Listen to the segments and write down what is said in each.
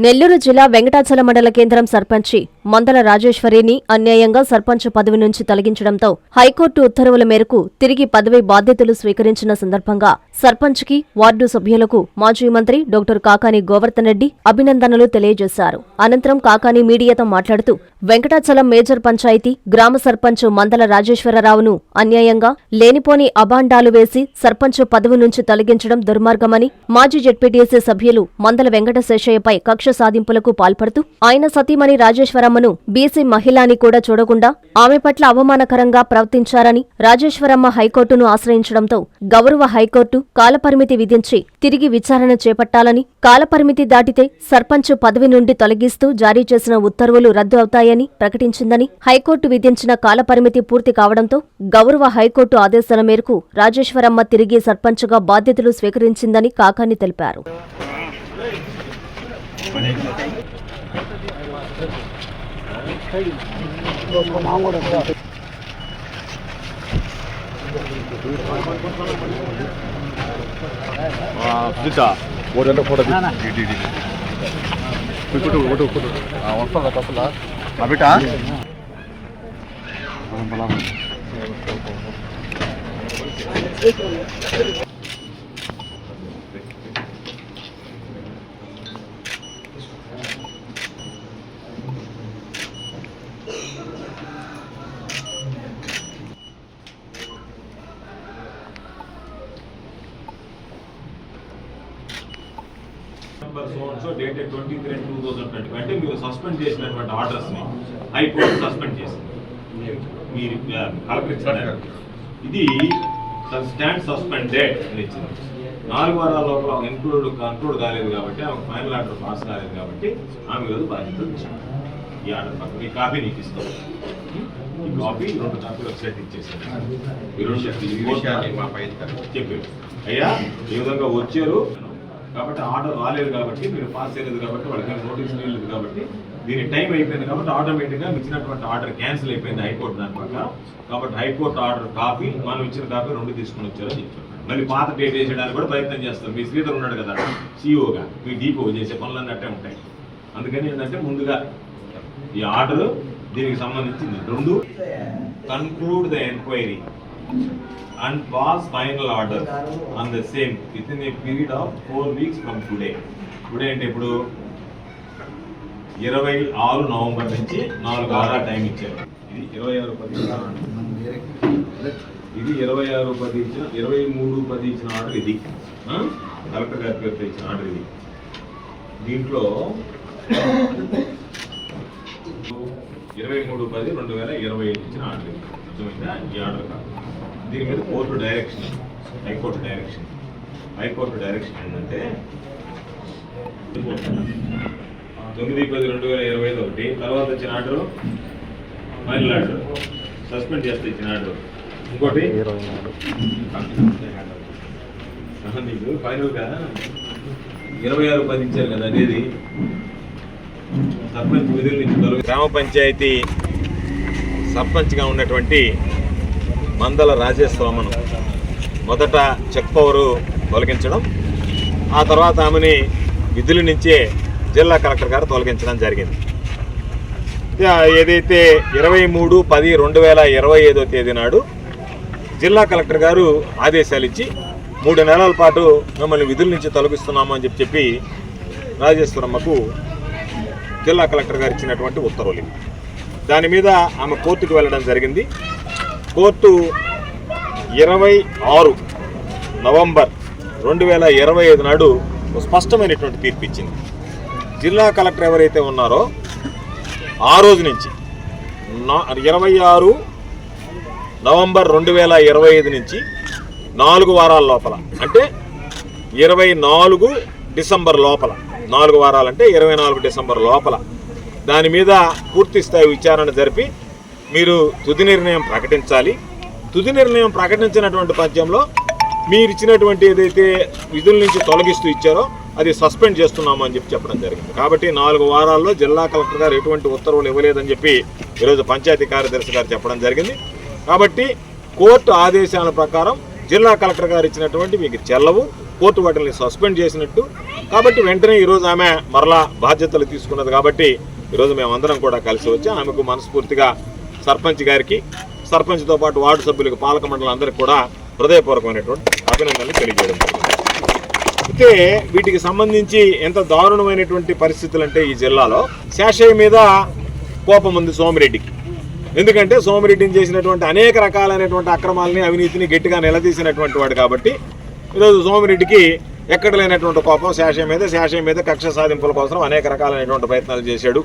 నెల్లూరు జిల్లా వెంకటాచల మండల కేంద్రం సర్పంచి మందల రాజేశ్వరిని అన్యాయంగా సర్పంచ్ పదవి నుంచి తొలగించడంతో హైకోర్టు ఉత్తర్వుల మేరకు తిరిగి పదవి బాధ్యతలు స్వీకరించిన సందర్భంగా సర్పంచ్కి వార్డు సభ్యులకు మాజీ మంత్రి డాక్టర్ కాకాని గోవర్ధన్ రెడ్డి అభినందనలు తెలియజేశారు. అనంతరం కాకాని మీడియాతో మాట్లాడుతూ వెంకటాచలం మేజర్ పంచాయతీ గ్రామ సర్పంచ్ మందల రాజేశ్వరరావును అన్యాయంగా లేనిపోని అబాండాలు వేసి సర్పంచ్ పదవి నుంచి తొలగించడం దుర్మార్గమని మాజీ జెడ్పీటీసీ సభ్యులు మందల వెంకటశేషయ్యపై కక్ష సాధింపులకు పాల్పడుతూ ఆయన సతీమణి రాజేశ్వరమ్మను బీసీ మహిళని కూడా చూడకుండా ఆమె పట్ల అవమానకరంగా ప్రవర్తించారని రాజేశ్వరమ్మ హైకోర్టును ఆశ్రయించడంతో గౌరవ హైకోర్టు కాలపరిమితి విధించి తిరిగి విచారణ చేపట్టాలని కాలపరిమితి దాటితే సర్పంచ్ పదవి నుండి తొలగిస్తూ జారీ చేసిన ఉత్తర్వులు రద్దు అవుతాయని ప్రకటించిందని హైకోర్టు విధించిన కాలపరిమితి పూర్తి కావడంతో గౌరవ హైకోర్టు ఆదేశాల మేరకు రాజేశ్వరమ్మ తిరిగి సర్పంచ్గా బాధ్యతలు స్వీకరించిందని కాకాని తెలిపారు. సుజిత ఓటంటే ఫోటో ఇటు ఇటు ఫోటో ఫోటో ఫోటో వస్తుందా తప్పలా ఆ బిడ్డ నెంబర్ మీరు కలెక్టర్ ఇచ్చిన ఇది స్టాండ్ సస్పెండెడ్ అని ఇచ్చింది. నాలుగు వారాల లోపల ఇంక్లూడ్ కంట్రోల్ కాలేదు కాబట్టి ఆమె ఫైనల్ ఆర్డర్ పాస్ కాలేదు కాబట్టి ఆమె ఈరోజు బాధ్యతలు ఈ ఆర్డర్ పక్కన ఈ కాపీ నీకు ఇస్తాం. ఈ కాపీ రెండు కాపీలు ఒకసారి ఇచ్చేసాను చెప్పారు. అయ్యా ఈ విధంగా వచ్చారు? కాబట్టి ఆర్డర్ రాలేదు కాబట్టి మీరు పాస్ చేయలేదు కాబట్టి వాళ్ళకి నోటీస్ లేదు కాబట్టి దీని టైం అయిపోయింది కాబట్టి ఆటోమేటిక్గా ఇచ్చినటువంటి ఆర్డర్ క్యాన్సిల్ అయిపోయింది హైకోర్టు దాని పక్క. కాబట్టి హైకోర్టు ఆర్డర్ కాపీ మనం ఇచ్చిన కాపీ రెండు తీసుకుని వచ్చారని చెప్పారు. మళ్ళీ పాత డేట్ వేసేయడానికి కూడా ప్రయత్నం చేస్తాం మీ శ్రీధర్ ఉన్నాడు కదా సీఈఓగా మీ డీపో చేసే పనులు అన్నట్టే ఉంటాయి. అందుకని ఏంటంటే ముందుగా ఈ ఆర్డర్ దీనికి సంబంధించింది రెండు. Conclude the enquiry and pass final order on the same within a period of four weeks from today today అంటే ఇప్పుడు ఇరవై ఆరు నవంబర్ నుంచి నాలుగు ఆరా టైం ఇచ్చారు. ఇది ఇరవై ఆరు పది ఇది ఇరవై ఆరు పది ఇచ్చిన ఇరవై మూడు పది ఇచ్చిన ఆర్డర్ ఇది. కలెక్టర్ గారి పేరుతో ఇచ్చిన ఆర్డర్ ఇది. దీంట్లో ఇరవై మూడు పది రెండు వేల ఇరవై ఐదు ఇచ్చిన ఆర్డర్ ఇది. అర్థమైందా? ఈ ఆర్డర్ కాదు. దీని మీద court direction high court direction. High court direction ఏంటంటే తొమ్మిది పది రెండు వేల ఇరవై ఐదు ఒకటి. తర్వాత వచ్చిన ఆర్డర్ ఫైనల్ ఆర్డర్ సస్పెండ్ చేస్తే ఇచ్చిన ఆర్డర్ ఇంకోటి నీకు ఫైనల్గా ఇరవై ఆరు పది ఇచ్చారు కదా అనేది. సర్పంచ్ విధుల నుంచి గ్రామ పంచాయతీ సర్పంచ్గా ఉన్నటువంటి మందల రాజేశ్వరమ్మను మొదట చెక్ పవరు తొలగించడం ఆ తర్వాత ఆమెని విధుల నుంచే జిల్లా కలెక్టర్ గారు తొలగించడం జరిగింది. ఏదైతే ఇరవై మూడు పది రెండు వేల ఇరవై ఐదో తేదీ నాడు జిల్లా కలెక్టర్ గారు ఆదేశాలు ఇచ్చి మూడు నెలల పాటు మిమ్మల్ని విధుల నుంచి తొలగిస్తున్నాము అని చెప్పి చెప్పి రాజేశ్వరమ్మకు జిల్లా కలెక్టర్ గారు ఇచ్చినటువంటి ఉత్తర్వులు. దాని మీద ఆమె కోర్టుకు వెళ్ళడం జరిగింది. కోర్టు ఇరవై ఆరు నవంబర్ రెండు వేల ఇరవై ఐదు నాడు స్పష్టమైనటువంటి తీర్పు ఇచ్చింది. జిల్లా కలెక్టర్ ఎవరైతే ఉన్నారో ఆ రోజు నుంచి నా ఇరవై ఆరు నవంబర్ రెండు వేల ఇరవై ఐదు నుంచి నాలుగు వారాల లోపల అంటే ఇరవై నాలుగు డిసెంబర్ లోపల నాలుగు వారాలంటే ఇరవై నాలుగు డిసెంబర్ లోపల దాని మీద పూర్తి స్థాయి విచారణ జరిపి మీరు తుది నిర్ణయం ప్రకటించాలి. తుది నిర్ణయం ప్రకటించినటువంటి పద్యంలో మీరు ఇచ్చినటువంటి ఏదైతే విధుల నుంచి తొలగిస్తూ ఇచ్చారో అది సస్పెండ్ చేస్తున్నామని అని చెప్పి చెప్పడం జరిగింది. కాబట్టి నాలుగు వారాల్లో జిల్లా కలెక్టర్ గారు ఎటువంటి ఉత్తర్వులు ఇవ్వలేదని చెప్పి ఈరోజు పంచాయతీ కార్యదర్శి గారు చెప్పడం జరిగింది. కాబట్టి కోర్టు ఆదేశాల ప్రకారం జిల్లా కలెక్టర్ గారు ఇచ్చినటువంటి మీకు చెల్లవు కోర్టు వాటిని సస్పెండ్ చేసినట్టు. కాబట్టి వెంటనే ఈరోజు ఆమె మరలా బాధ్యతలు తీసుకున్నది కాబట్టి ఈరోజు మేమందరం కూడా కలిసి వచ్చి ఆమెకు మనస్ఫూర్తిగా సర్పంచ్ గారికి సర్పంచ్తో పాటు వార్డు సభ్యులకు పాలక మండలి అందరికీ కూడా హృదయపూర్వకమైనటువంటి అభినందనలు తెలియజేయడం జరిగింది. అయితే వీటికి సంబంధించి ఎంత దారుణమైనటువంటి పరిస్థితులు అంటే ఈ జిల్లాలో శాషయ్య మీద కోపం ఉంది సోమిరెడ్డికి. ఎందుకంటే సోమిరెడ్డిని చేసినటువంటి అనేక రకాలైనటువంటి అక్రమాలని అవినీతిని గట్టిగా నిలదీసినటువంటి వాడు కాబట్టి ఈరోజు సోమిరెడ్డికి ఎక్కడ లేనటువంటి కోపం శాషయ్య మీద శాషయ్య మీద కక్ష సాధింపుల కోసం అనేక రకాలైనటువంటి ప్రయత్నాలు చేశాడు.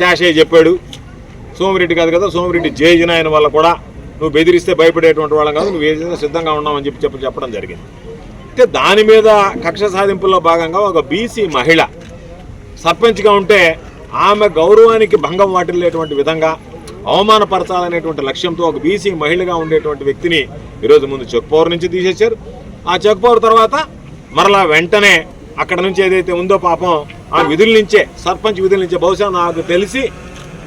శాషయ్య చెప్పాడు సోమిరెడ్డి కాదు కదా సోమిరెడ్డి జయజనాయన వల్ల కూడా నువ్వు బెదిరిస్తే భయపడేటువంటి వాళ్ళం కాదు నువ్వు ఏదైనా సిద్ధంగా ఉన్నామని చెప్పి చెప్పి చెప్పడం జరిగింది. అయితే దాని మీద కక్ష సాధింపుల్లో భాగంగా ఒక బీసీ మహిళ సర్పంచ్గా ఉంటే ఆమె గౌరవానికి భంగం వాటిల్లేటువంటి విధంగా అవమానపరచాలనేటువంటి లక్ష్యంతో ఒక బీసీ మహిళగా ఉండేటువంటి వ్యక్తిని ఈరోజు ముందు చెక్ పవర్ నుంచి తీసేశారు. ఆ చెక్ పవర్ తర్వాత మరలా వెంటనే అక్కడ నుంచి ఏదైతే ఉందో పాపం ఆ విధుల నుంచే సర్పంచ్ విధుల నుంచే బహుశా నాకు తెలిసి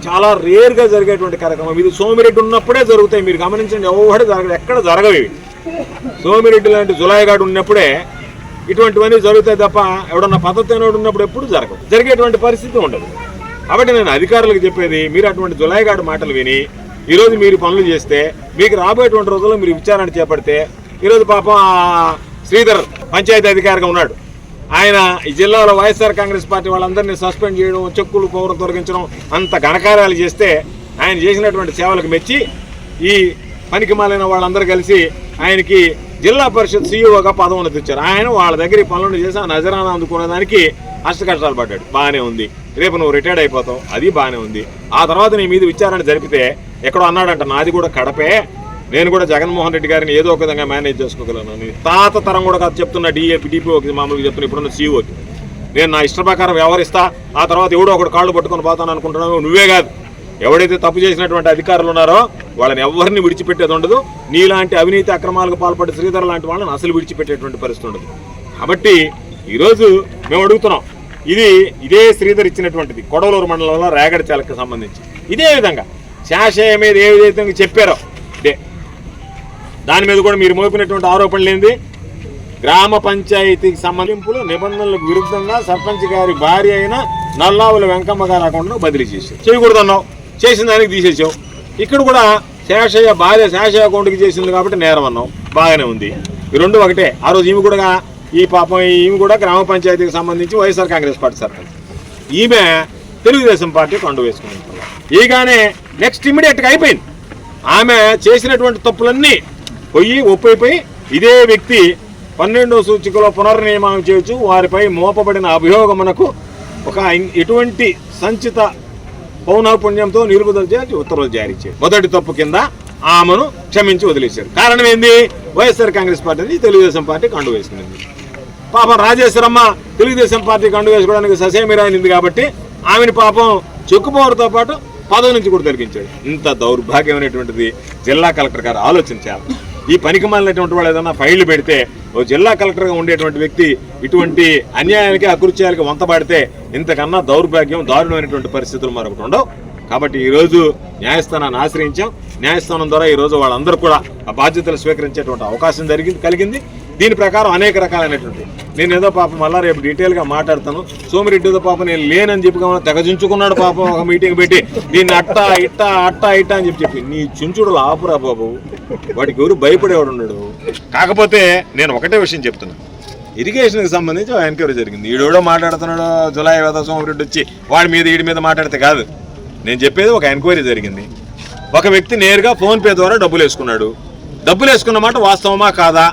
చాలా రేర్గా జరిగేటువంటి కార్యక్రమం. ఇది సోమిరెడ్డి ఉన్నప్పుడే జరుగుతాయి. మీరు గమనించండి ఎవడ జరగదు ఎక్కడ జరగవు ఇవి. సోమిరెడ్డి లాంటి జులాయిగాడు ఉన్నప్పుడే ఇటువంటివన్నీ జరుగుతాయి తప్ప ఎవడన్నా పద్ధతి అయినోడు ఉన్నప్పుడు ఎప్పుడు జరగదు జరిగేటువంటి పరిస్థితి ఉండదు. కాబట్టి నేను అధికారులకు చెప్పేది మీరు అటువంటి జులాయిగాడు మాటలు విని ఈరోజు మీరు పనులు చేస్తే మీకు రాబోయేటువంటి రోజుల్లో మీరు విచారణ చేపడితే ఈరోజు పాపం శ్రీధర్ పంచాయతీ అధికారిగా ఉన్నాడు. ఆయన ఈ జిల్లాలో వైఎస్ఆర్ కాంగ్రెస్ పార్టీ వాళ్ళందరినీ సస్పెండ్ చేయడం చెక్కులు పౌరం తొలగించడం అంత ఘనకార్యాలు చేస్తే ఆయన చేసినటువంటి సేవలకు మెచ్చి ఈ పనికి మాలిన వాళ్ళందరూ కలిసి ఆయనకి జిల్లా పరిషత్ సీఈఓగా పదవున్నతి ఇచ్చారు. ఆయన వాళ్ళ దగ్గర పనులను చేసి ఆ నజరానా అందుకునేదానికి అష్ట కష్టాలు పడ్డాడు. బాగానే ఉంది. రేపు నువ్వు రిటైర్డ్ అయిపోతావు. అది బాగానే ఉంది. ఆ తర్వాత నీ మీద విచారణ జరిపితే ఎక్కడో అన్నాడంట నాది కూడా కడపే. నేను కూడా జగన్మోహన్ రెడ్డి గారిని ఏదో ఒక విధంగా మేనేజ్ చేసుకోగలను. తాత తరం కూడా కాదు చెప్తున్న డిఏపి డిపిఓకి మామూలుగా చెప్తున్న ఇప్పుడున్న సీఈఓకి నేను నా ఇష్ట ప్రకారం వ్యవహరిస్తా ఆ తర్వాత ఎవడో ఒకడు కాళ్ళు పట్టుకొని పోతాను అనుకుంటున్నావు నువ్వే కాదు. ఎవడైతే తప్పు చేసినటువంటి అధికారులు ఉన్నారో వాళ్ళని ఎవరిని విడిచిపెట్టేది ఉండదు. నీలాంటి అవినీతి అక్రమాలకు పాల్పడే శ్రీధర్ లాంటి వాళ్ళని అసలు విడిచిపెట్టేటువంటి పరిస్థితి ఉండదు. కాబట్టి ఈరోజు మేము అడుగుతున్నాం ఇది ఇదే శ్రీధర్ ఇచ్చినటువంటిది కొడవలూరు మండలంలో రేగడి చాలకు సంబంధించి. ఇదే విధంగా శాశయ మీద ఏ విధంగా చెప్పారో ఇదే. దాని మీద కూడా మీరు మోపినటువంటి ఆరోపణలు ఏంది? గ్రామ పంచాయతీకి సంబంధింపులు నిబంధనలకు విరుద్ధంగా సర్పంచ్ గారి భార్య అయిన నల్లావుల వెంకమ్మ గారి అకౌంట్ను బదిలీ చేశావు చేయకూడదన్నావు. చేసిన దానికి తీసేసాం. ఇక్కడ కూడా శేషయ్య భార్య శేషయ్య అకౌంట్కి చేసింది కాబట్టి నేరం అన్నాం. బాగానే ఉంది. ఈ రెండు ఒకటే. ఆ రోజు ఈమె కూడా ఈ పాపం ఈమె కూడా గ్రామ పంచాయతీకి సంబంధించి వైఎస్ఆర్ కాంగ్రెస్ పార్టీ సర్పంచ్. ఈమె తెలుగుదేశం పార్టీ కండు వేసుకుని ఈగానే నెక్స్ట్ ఇమీడియట్గా అయిపోయింది. ఆమె చేసినటువంటి తప్పులన్నీ పోయి ఒప్పైపోయి ఇదే వ్యక్తి పన్నెండో సూచికలో పునర్నియమనం చేయొచ్చు. వారిపై మోపబడిన అభియోగమునకు ఒక ఎటువంటి సంచిత పౌనఃపుణ్యంతో నిలుపుదల చేసి ఉత్తర్వులు జారీ చేశారు. మొదటి తప్పు కింద ఆమెను క్షమించి వదిలేశారు. కారణం ఏంది? YSR Congress party Telugu Desam party కండు వేసుకునింది పాపం రాజేశ్వరమ్మ తెలుగుదేశం పార్టీ కండు వేసుకోవడానికి ససేమిరానింది కాబట్టి ఆమెను పాపం చెక్కుపోవడంతో పాటు పదవి నుంచి కూడా తొలగించాడు. ఇంత దౌర్భాగ్యమైనటువంటిది జిల్లా కలెక్టర్ గారు ఆలోచించాలి ఈ పనికి మాలినటువంటి వాళ్ళు ఏదైనా ఫైళ్ళు పెడితే ఓ జిల్లా కలెక్టర్గా ఉండేటువంటి వ్యక్తి ఇటువంటి అన్యాయానికి అకృత్యాలకి వంతపాడితే ఇంతకన్నా దౌర్భాగ్యం దారుణమైనటువంటి పరిస్థితులు మరొకటి ఉండవు. కాబట్టి ఈరోజు న్యాయస్థానాన్ని ఆశ్రయించాం. న్యాయస్థానం ద్వారా ఈరోజు వాళ్ళందరూ కూడా ఆ బాధ్యతలు స్వీకరించేటువంటి అవకాశం జరిగింది కలిగింది. దీని ప్రకారం అనేక రకాలైనటువంటి. నేను ఏదో పాపం మళ్ళా రేపు డీటెయిల్గా మాట్లాడతాను. సోమిరెడ్డి ఏదో పాపం నేను లేనని చెప్పి కావాలి తెగజించుకున్నాడు పాపం ఒక మీటింగ్ పెట్టి. దీన్ని అట్టా ఇట్టా అట్టా ఇట్టా అని చెప్పి చెప్పి. నీ చుంచుడు ఆపురా బాబు. వాడికి ఎవరు భయపడేవాడు ఉన్నాడు కాకపోతే నేను ఒకటే విషయం చెప్తున్నా. ఇరిగేషన్కి సంబంధించి ఎంక్వైరీ జరిగింది. ఈడెవడో మాట్లాడుతున్నాడు జులై వేద సోమిరెడ్డి వచ్చి వాడి మీద వీడి మీద మాట్లాడితే కాదు. నేను చెప్పేది ఒక ఎంక్వైరీ జరిగింది. ఒక వ్యక్తి నేరుగా ఫోన్పే ద్వారా డబ్బులు వేసుకున్నాడు. డబ్బులు వేసుకున్న మాట వాస్తవమా కాదా?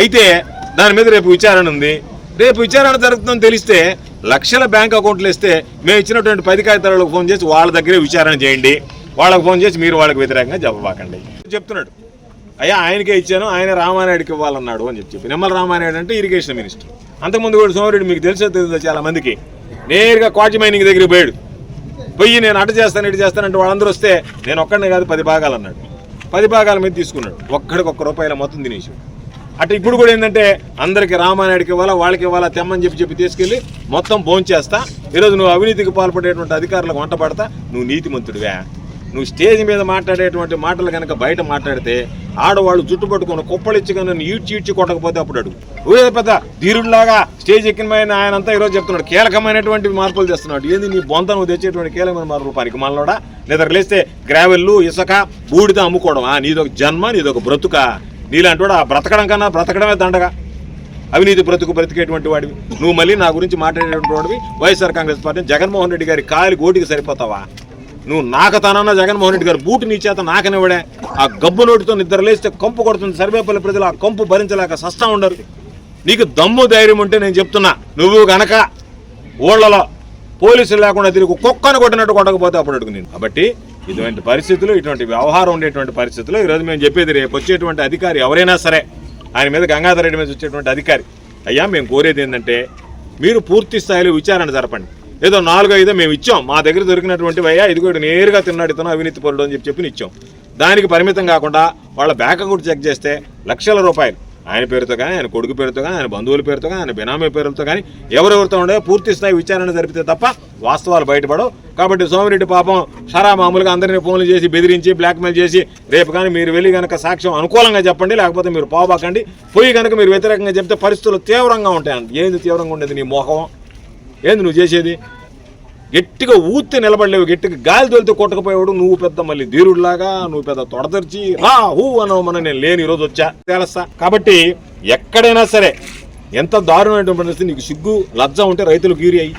అయితే దాని మీద రేపు విచారణ ఉంది. రేపు విచారణ జరుగుతుందని తెలిస్తే లక్షల బ్యాంక్ అకౌంట్లు ఇస్తే మేము ఇచ్చినటువంటి పది కాగితాలకు ఫోన్ చేసి వాళ్ళ దగ్గరే విచారణ చేయండి. వాళ్ళకి ఫోన్ చేసి మీరు వాళ్ళకి వ్యతిరేకంగా చెప్పబాకండి చెప్తున్నాడు. అయ్యా ఆయనకే ఇచ్చాను ఆయన రామానాయుడికి ఇవ్వాలన్నాడు అని చెప్పి నిమ్మల రామానాయుడు అంటే ఇరిగేషన్ మినిస్టర్ అంతకుముందు కూడా సోమరెడ్డి మీకు తెలిసే తెలియదు చాలా మందికి. నేరుగా క్వార్టి మైనింగ్ దగ్గరికి పోయాడు. పోయి నేను అటు చేస్తాను ఇటు చేస్తానంటే వాళ్ళందరూ వస్తే నేను ఒక్కడనే కాదు పది భాగాలు అన్నాడు. పది భాగాల మీద తీసుకున్నాడు. ఒక్కడికి ఒక్క రూపాయల మొత్తం తినేసి అటు ఇప్పుడు కూడా ఏంటంటే అందరికి రామానాయుడికి ఇవ్వాలా వాళ్ళకి ఇవ్వాలా తెమ్మని చెప్పి చెప్పి తీసుకెళ్ళి మొత్తం భోంచేస్తా. ఈరోజు నువ్వు అవినీతికి పాల్పడేటువంటి అధికారులకు వంట పడతా నువ్వు నీతిమంతుడివే. నువ్వు స్టేజ్ మీద మాట్లాడేటువంటి మాటలు కనుక బయట మాట్లాడితే ఆడవాళ్ళు జుట్టు పట్టుకొని కుప్పలిచ్చి నన్ను ఈడ్చి ఈడ్చి కొట్టకపోతే అప్పుడు అడుగు. ఊరే పెద్ద ధీరుడిలాగా స్టేజ్ ఎక్కినమైన ఆయన అంతా ఈరోజు చెప్తున్నాడు. కీలకమైనటువంటి మార్పులు తెస్తున్నాడు ఏంది నీ బొంత నువ్వు తెచ్చేటువంటి కీలకమైన మార్పులు పనికి మనలోడా లేదా లేస్తే గ్రావెల్లు ఇసుక బూడిద అమ్ముకోవడం నీదొక జన్మ నీదొక బ్రతుక. నీలాంటి వాడు ఆ బ్రతకడం కన్నా బ్రతకడమే దండగా. అవినీతి బ్రతుకు బ్రతికేటువంటి వాడివి. నువ్వు మళ్ళీ నా గురించి మాట్లాడేటువంటి వాడివి. YSR Congress party Jaganmohan Reddy గారి కాలి గోటికి సరిపోతావా? నువ్వు నాకతానన్న జగన్మోహన్ రెడ్డి గారు బూటు నీ చేత నాకనివ్వడే. ఆ గబ్బు నోటితో నిద్ర లేస్తే కంపు కొడుతుంది. సర్వేపల్లి ప్రజలు ఆ కంపు భరించలేక సస్తా ఉండరు. నీకు దమ్ము ధైర్యం ఉంటే నేను చెప్తున్నా. నువ్వు గనక ఊళ్ళలో పోలీసులు లేకుండా తిరిగి కుక్కను కొట్టినట్టు కొట్టకపోతే అప్పుడు అడుగు నేను కాబట్టి ఇటువంటి పరిస్థితులు ఇటువంటి వ్యవహారం ఉండేటువంటి పరిస్థితులు ఈరోజు మేము చెప్పేది రేపు వచ్చేటువంటి అధికారి ఎవరైనా సరే ఆయన మీద గంగాధర్ రెడ్డి మీద వచ్చేటువంటి అధికారి అయ్యా మేము కోరేది ఏంటంటే మీరు పూర్తి స్థాయిలో విచారణ జరపండి. ఏదో నాలుగు ఐదో మేము ఇచ్చాం మా దగ్గర దొరికినటువంటి అయ్యా ఇది కూడా నేరుగా తిన్నాడు ఇతను అవినీతి పరుడు అని చెప్పి చెప్పి ఇచ్చాం. దానికి పరిమితం కాకుండా వాళ్ళ బ్యాంక్ అకౌంట్ చెక్ చేస్తే లక్షల రూపాయలు. ఆయన పేరుతో కానీ ఆయన కొడుకు పేరుతో కానీ ఆయన బంధువుల పేరుతో కానీ ఆయన బినామీ పేరుతో కానీ ఎవరెవరితో ఉండే పూర్తి స్థాయి విచారణ జరిపితే తప్ప వాస్తవాలు బయటపడవు. కాబట్టి సోమిరెడ్డి పాపం షరా మామూలుగా అందరినీ ఫోన్లు చేసి బెదిరించి బ్లాక్మెయిల్ చేసి రేపు కానీ మీరు వెళ్ళి కనుక సాక్ష్యం అనుకూలంగా చెప్పండి లేకపోతే మీరు పోబాకండి పోయి కనుక మీరు వ్యతిరేకంగా చెప్తే పరిస్థితులు తీవ్రంగా ఉంటాయండి ఏంది తీవ్రంగా ఉండేది నీ మోహం? ఏంది నువ్వు చేసేది? గట్టిగా ఊత్తి నిలబడలేవు గట్టిగా గాలి తోలితే కొట్టకపోయాడు నువ్వు పెద్ద మళ్ళీ ధీరుడిలాగా నువ్వు పెద్ద తొడదర్చి రా హూ అనో మన నేను లేని ఈరోజు వచ్చా. తెలుస్తా. కాబట్టి ఎక్కడైనా సరే ఎంత దారుణమైనటువంటి పరిస్థితి నీకు సిగ్గు లజ్జ ఉంటే రైతులకు యూరియా అయ్యి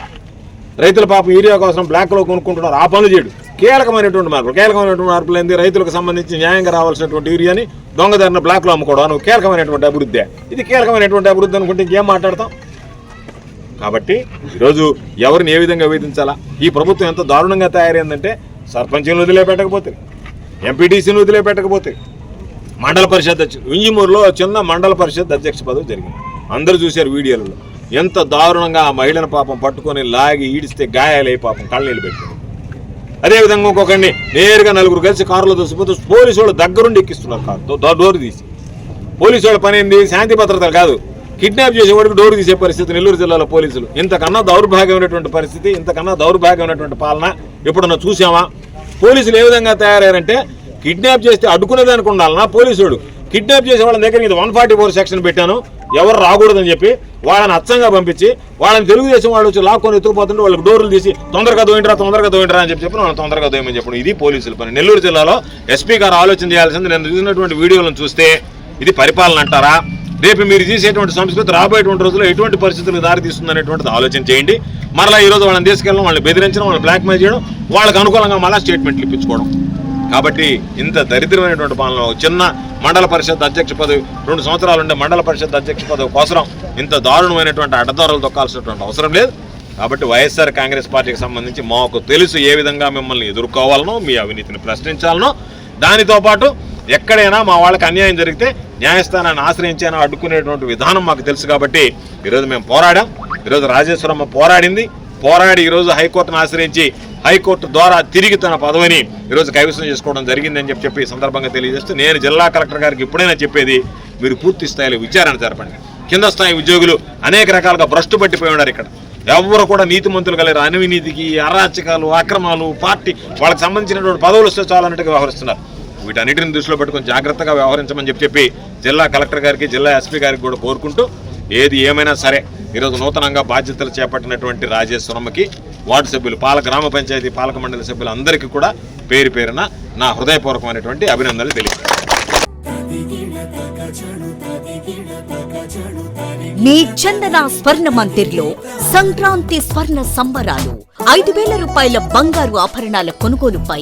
రైతుల పాపం యూరియా కోసం బ్లాక్లో కొనుక్కుంటున్నారు ఆ పనులు చేయడు. కీలకమైనటువంటి మార్పులు కీలకమైనటువంటి మార్పులు ఏంది? రైతులకు సంబంధించి న్యాయంగా రావాల్సినటువంటి యూరియాని దొంగదారిన బ్లాక్లో అమ్ముకోవడం నువ్వు కీలకమైనటువంటి అభివృద్ధి. ఇది కీలకమైనటువంటి అభివృద్ధి అనుకుంటే ఇంకేం మాట్లాడతాం? కాబట్టి ఈరోజు ఎవరిని ఏ విధంగా వేధించాలా? ఈ ప్రభుత్వం ఎంత దారుణంగా తయారైందంటే సర్పంచ్ని వదిలేపెట్టకపోతే ఎంపీటీసీని వదిలేపెట్టకపోతే మండల పరిషత్ అధ్యక్ష వింజమూరులో చిన్న మండల పరిషత్ అధ్యక్ష పదవి జరిగింది. అందరూ చూశారు వీడియోలలో ఎంత దారుణంగా ఆ మహిళను పాపం పట్టుకొని లాగి ఈడిస్తే గాయాలై పాపం కళ్ళనీళ్ళు పెట్టారు అదేవిధంగా ఇంకొకరిని నేరుగా నలుగురు కలిసి కారులో దోసిపోతే పోలీసు వాళ్ళు దగ్గరుండి ఎక్కిస్తున్నారు కారు డోర్ తీసి. పోలీసు వాళ్ళ పని ఏంది? శాంతి భద్రతలు కాదు. కిడ్నాప్ చేసేవాడికి డోర్ తీసే పరిస్థితి నెల్లూరు జిల్లాలో పోలీసులు. ఇంతకన్నా దౌర్భాగ్యమైనటువంటి పరిస్థితి ఇంతకన్నా దౌర్భాగ్యమైనటువంటి పాలన ఎప్పుడన్నా చూసామా పోలీసులు ఏ విధంగా తయారయ్యారంటే కిడ్నాప్ చేస్తే అడ్డుకునేదానికి ఉండాలన్నా పోలీసుడు? కిడ్నాప్ చేసే వాళ్ళ దగ్గర ఇది వన్ ఫార్టీ ఫోర్ సెక్షన్ పెట్టాను ఎవరు రాకూడదని చెప్పి వాళ్ళని అచ్చంగా పంపించి వాళ్ళని తెలుగుదేశం వాళ్ళు వచ్చి లాక్కొని ఎత్తుకుపోతుంటే వాళ్ళకి డోర్లు తీసి తొందరగా దోయింటరా తొందరగా దోయింటరా అని చెప్పి చెప్పి వాళ్ళని తొందరగా దోయమని చెప్పడం ఇది పోలీసుల పని. నెల్లూరు జిల్లాలో ఎస్పీ గారు ఆలోచన చేయాల్సింది. నేను చూసినటువంటి వీడియోలను చూస్తే ఇది పరిపాలన అంటారా? రేపు మీరు చేసేటువంటి సంస్కృతి రాబోయేటువంటి రోజుల్లో ఎటువంటి పరిస్థితులకు దారితీస్తుంది అనేటువంటిది ఆలోచన చేయండి. మరలా ఈ రోజు వాళ్ళని తీసుకెళ్ళడం వాళ్ళని బెదిరించడం వాళ్ళని బ్లాక్మెయిల్ చేయడం వాళ్ళకి అనుకూలంగా మళ్ళీ స్టేట్మెంట్లు ఇప్పించుకోవడం. కాబట్టి ఇంత దరిద్రమైనటువంటి పాలన చిన్న మండల పరిషత్ అధ్యక్ష పదవి రెండు సంవత్సరాలు ఉండే మండల పరిషత్ అధ్యక్ష పదవి కోసం ఇంత దారుణమైనటువంటి అడ్డదారులు తొక్కాల్సినటువంటి అవసరం లేదు. కాబట్టి వైఎస్ఆర్ కాంగ్రెస్ పార్టీకి సంబంధించి మాకు తెలుసు ఏ విధంగా మిమ్మల్ని ఎదుర్కోవాలనో మీ అవినీతిని ప్రశ్నించాలనో. దానితో పాటు ఎక్కడైనా మా వాళ్ళకి అన్యాయం జరిగితే న్యాయస్థానాన్ని ఆశ్రయించైనా అడ్డుకునేటువంటి విధానం మాకు తెలుసు కాబట్టి ఈరోజు మేము పోరాడాం. ఈరోజు రాజేశ్వరమ్మ పోరాడింది. పోరాడి ఈరోజు హైకోర్టును ఆశ్రయించి హైకోర్టు ద్వారా తిరిగి తన పదవిని ఈరోజు కైవసం చేసుకోవడం జరిగిందని చెప్పి చెప్పి సందర్భంగా తెలియజేస్తూ నేను జిల్లా కలెక్టర్ గారికి ఇప్పుడైనా చెప్పేది మీరు పూర్తి స్థాయిలో విచారణ జరపండి. కింద స్థాయి ఉద్యోగులు అనేక రకాలుగా భ్రష్టు పట్టిపోయి ఉన్నారు ఇక్కడ. ఎవరు కూడా నీతిమంతులు కలిగారు అవినీతికి అరాచకాలు అక్రమాలు పార్టీ వాళ్ళకి సంబంధించినటువంటి పదవులు వస్తే చాలన్నట్టుగా వ్యవహరిస్తున్నారు. వీటన్నిటిని దృష్టిలో పెట్టుకుని జాగ్రత్తగా వ్యవహరించమని చెప్పి చెప్పి జిల్లా కలెక్టర్ గారికి జిల్లా ఎస్పీ గారికి కూడా కోరుకుంటూ ఏది ఏమైనా సరే ఈరోజు నూతనంగా బాధ్యతలు చేపట్టినటువంటి రాజేశ్వరమ్మకి వార్డు సభ్యులు పాల గ్రామ పంచాయతీ పాలక మండలి సభ్యులందరికీ కూడా పేరు పేరున నా హృదయపూర్వకమైనటువంటి అభినందనలు తెలియజేస్తాను. మీ చందన స్వర్ణ మందిర్లో సంక్రాంతి స్వర్ణ సంబరాలు. ఐదు వేల రూపాయల బంగారు ఆభరణాల కొనుగోలుపై